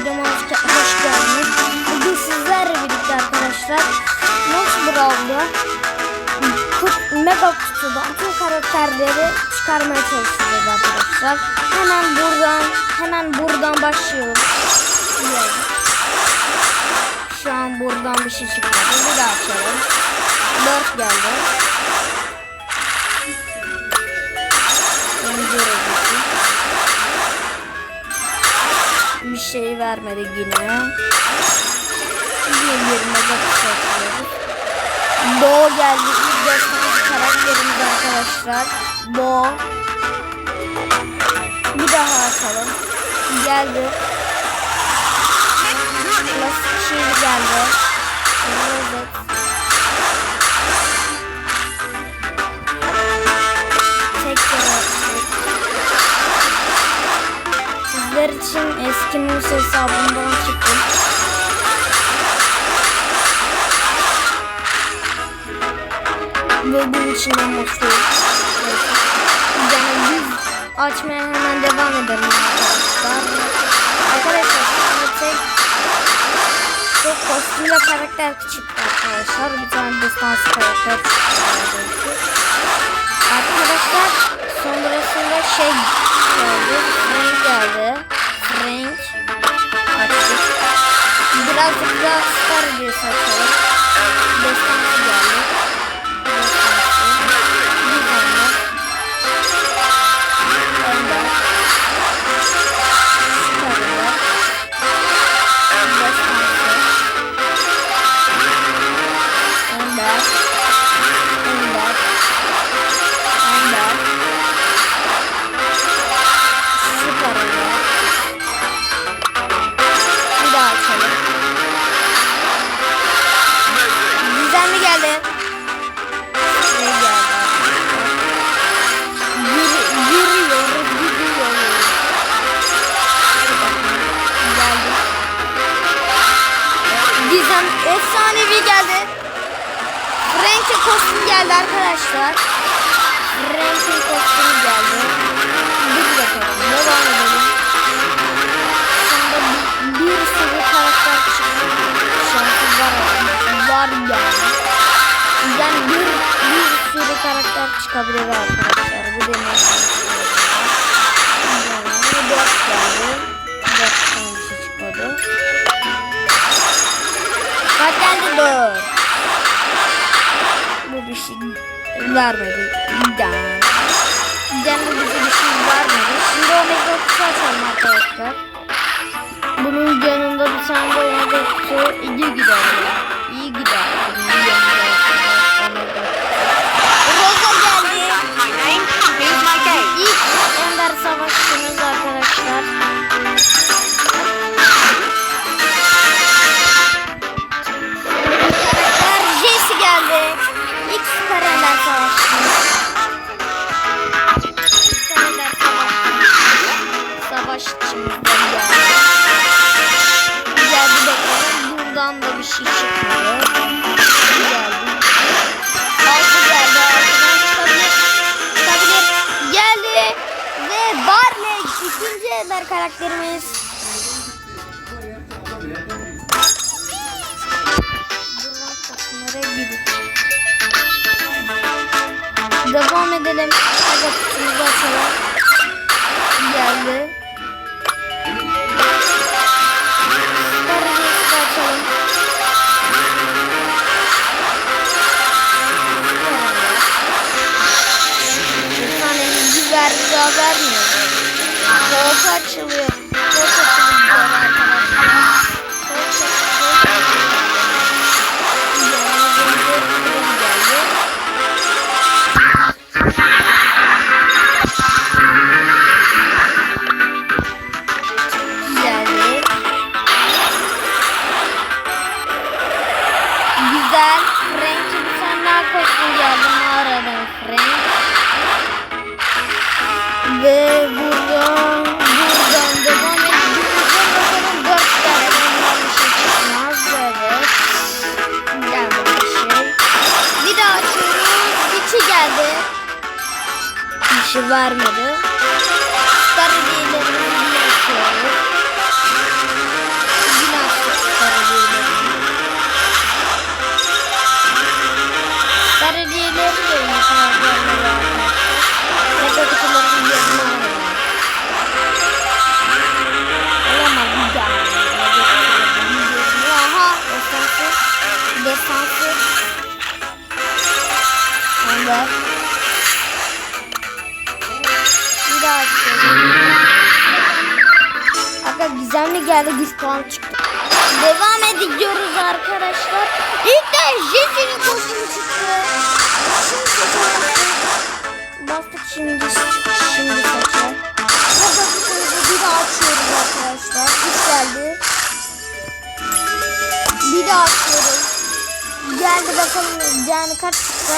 videoma hoş geldiniz. Bugün sizlerle birlikte arkadaşlar Nox Brawl'da kut, Mega Kutu'dan tüm karakterleri çıkarmaya çalışacağız arkadaşlar. Hemen buradan hemen buradan başlıyoruz. Şu an buradan bir şey çıkmadı. Bir daha açalım. 4 geldi. Bir şey vermedi yine. Bir yerine atıyoruz. Bo geldi. İlk destansı karakterimiz arkadaşlar. Bo. Bir daha açalım. Geldi. Klasik şey geldi. Nus hesabımdan çıktım. Ve bunun için de mutluyum. Yani biz açmaya hemen devam edelim arkadaşlar. Arkadaşlar tek çok kostümle karakter çıktı arkadaşlar. Bir tane destansı karakter çıktı. Arkadaşlar sonrasında şey geldi. Frank geldi. Frank. Açtık. Birazcık da Star diye saçalım. Destansı geldi. Arkadaşlar. Frank'in kostümü geldi. Bir bakalım. Devam edelim. Anda bir, bir sürü karakter çıktı. Şansı var ama. Var yani. Yani bir, bir sürü karakter çıkabilir arkadaşlar. Bu demek. Yani dört geldi. Dört tane şey çıkmadı. Kaç geldi? Dört. Bu bir şey vermedi. İdam. İdam bize bir şey vermedi. Şimdi omega 30 açalım arkadaşlar. Bunun yanında bir tane de omega 30 iyi gider. İyi gider. Bunun yanında omega 30. ender karakterimiz. Devam edelim. Hadi kutumuzu açalım. Geldi. Koltu açılıyor. Koltu açılıyor arkadaşlar. Güzel. Frank'e bir tane daha kostüm geldi mağaradan Frank. Ve buradan kişi vermedi. Karabiyelerimi biliyorsunuz. Şey. Yine açtık karabiyelerimi. Karabiyeleri de insanlarına verdi. Ne dedikodularını yerine aldı. Olamaz bir daha. Aha, defansı. Defansı. Anladım. Aga gizemli geldi 100 puan çıktı. Devam ediyoruz arkadaşlar. İlk de Jesse'nin kostümü çıktı. Şimdi bastık şimdi şimdi seçer. Burada bir daha açıyoruz arkadaşlar. İlk geldi. Bir daha açıyoruz. Geldi bakalım yani kaç çıktı?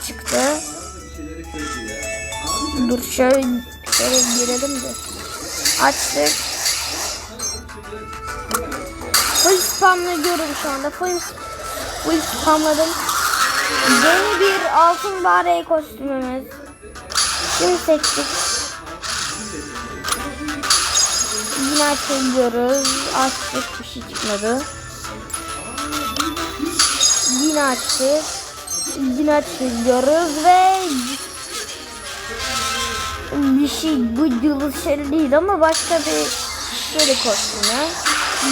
3 çıktı. Dur şöyle şöyle girelim de. Açtık. Full spamlıyorum şu anda. Full, full spamladım. Yeni bir altın bari kostümümüz. Şimdi seçtik. Yine açıyoruz. Açtık bir şey çıkmadı. Yine açtık. Yine açıyoruz ve bir şey bu yıldız şey değil ama başka bir şöyle kostümü.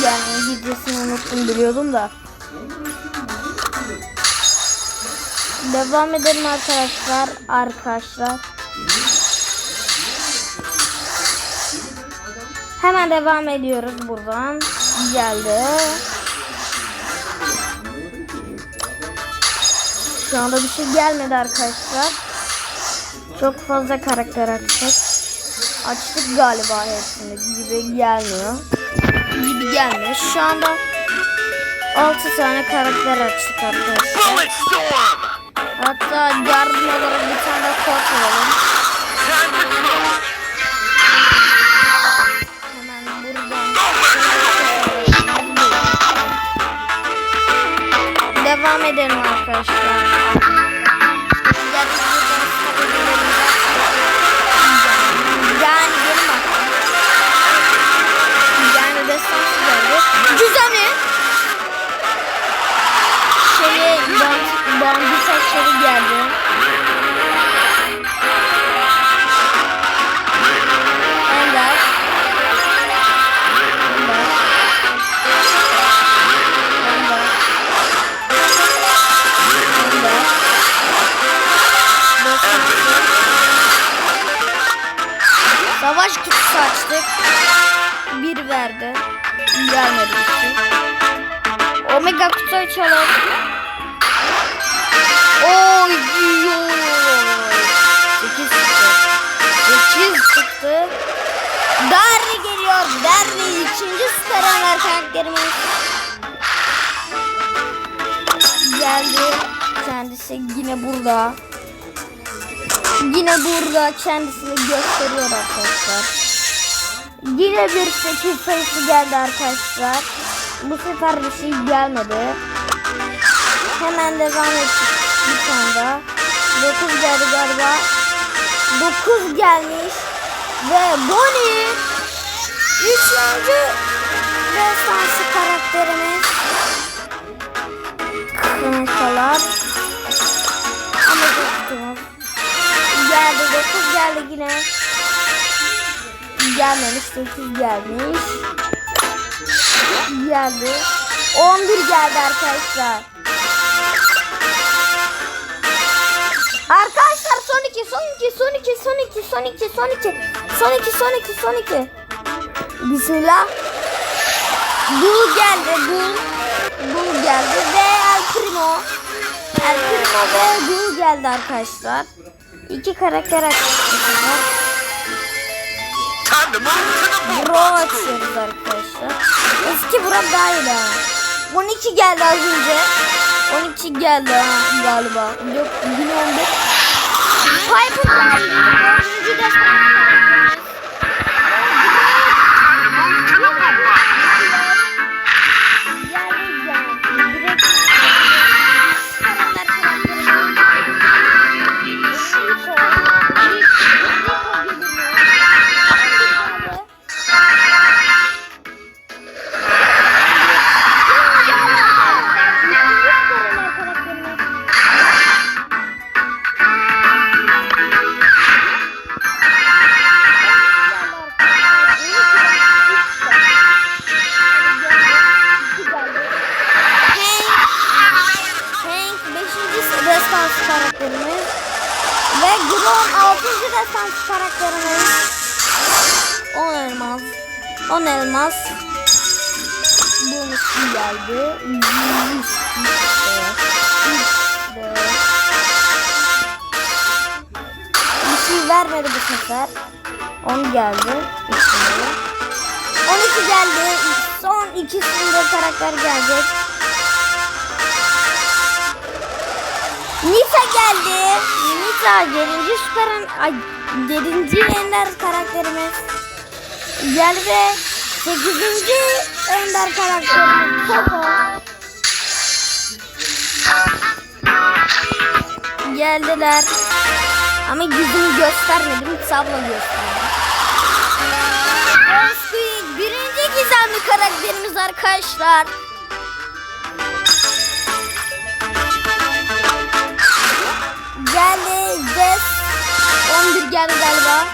Yani gidesini unuttum biliyordum da. Devam edelim arkadaşlar. Arkadaşlar. Hemen devam ediyoruz buradan. Geldi. Şu anda bir şey gelmedi arkadaşlar. Çok fazla karakter açtık. Açtık galiba hepsini gibi gelmiyor. Gibi gelmiyor. Şu anda 6 tane karakter açtık arkadaşlar. Hatta yardım olarak bir tane de kort alalım. Hemen buradan. Devam edelim arkadaşlar. Verdi. Gelmedi şey. Omega kutu açalım. Oy yo. 8 çıktı. 8 çıktı. Darli geliyor. Darli ikinci süper Ömer karakterimiz. Geldi. Kendisi yine burada. Yine burada kendisini gösteriyor arkadaşlar. Yine bir 8 sayısı geldi arkadaşlar. Bu sefer bir şey gelmedi. Hemen devam ettik bir tane daha. 9 geldi galiba. 9 gelmiş. Ve Bonnie. Üçüncü destansı karakterimiz. Kankalar. Ama dostumuz. Geldi 9 geldi yine. Gelmemiş 8 gelmiş. Geldi. 11 geldi arkadaşlar. Arkadaşlar son 2 son 2 son 2 son 2 son 2 son 2 son 2 son 2 son 2 Bismillah. Bul geldi bul. Bul geldi ve El Primo. El Primo ve Bul geldi arkadaşlar. İki karakter açtık. Bro açıyoruz arkadaşlar. Eski iyi daha. 12 geldi az önce. 12 geldi ha, galiba. Yok yine 11. Piper daha iyi. Dördüncü 5. destansı karakterimiz ve Grom 6. destansı karakterimiz 10 elmas 10 elmas. Bonus geldi. 100 işte. İşte. Bir şey vermedi bu sefer. 10 geldi. İçine. 12 geldi. Son ikisinde karakter gelecek. Nita geldi. Nita 7. süper ay 7. ender karakterimiz geldi ve 8. ender karakterimiz Poco geldiler. Ama yüzünü göstermedim. Sabla gösterdim. Birinci gizemli karakterimiz arkadaşlar. Jess. 11 geldi galiba.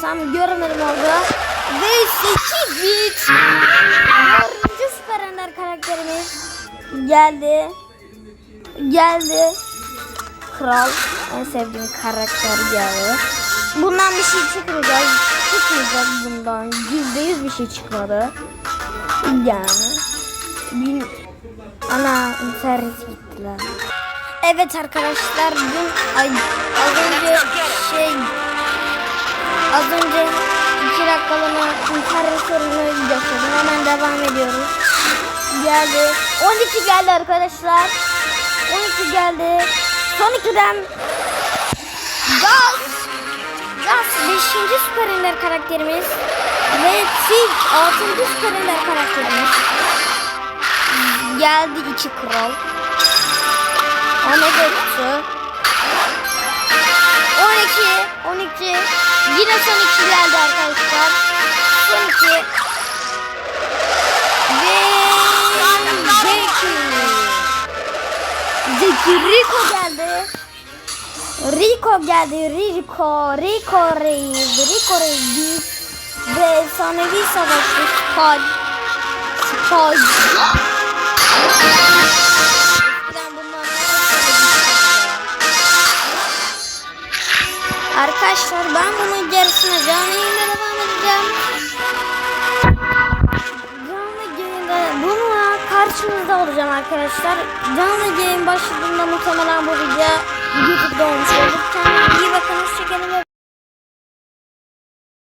Tam görmedim orada. Ve 8 bit. Dördüncü süper ender karakterimiz geldi. Geldi. Kral. En sevdiğim karakter geldi. Bundan bir şey çıkmayacak. Çıkmayacak bundan. Yüzde yüz bir şey çıkmadı. Yani. Bin... Ana internet gittiler. Evet arkadaşlar dün ay az önce şey az önce iki dakikalığına internet sorunu yaşadım. Hemen devam ediyoruz. Geldi. 12 geldi arkadaşlar. 12 geldi. Son 2'den Gaz. Gaz 5. süper ender karakterimiz. Ve Tik 6. süper ender karakterimiz. Geldi iki kral. Ona geçti. 12, 12. Yine son 2 geldi arkadaşlar. Son 2. Ve Zeki. Zeki Rico geldi. Rico geldi. Rico. Rico Reis. Rico Reis. Ve efsanevi savaşçı Spy. Spy. Arkadaşlar ben bunun gerisine canlı yayında devam edeceğim. Canlı yayında bununla karşınızda olacağım arkadaşlar. Canlı yayın başladığında muhtemelen bu video YouTube'da olmuş olur.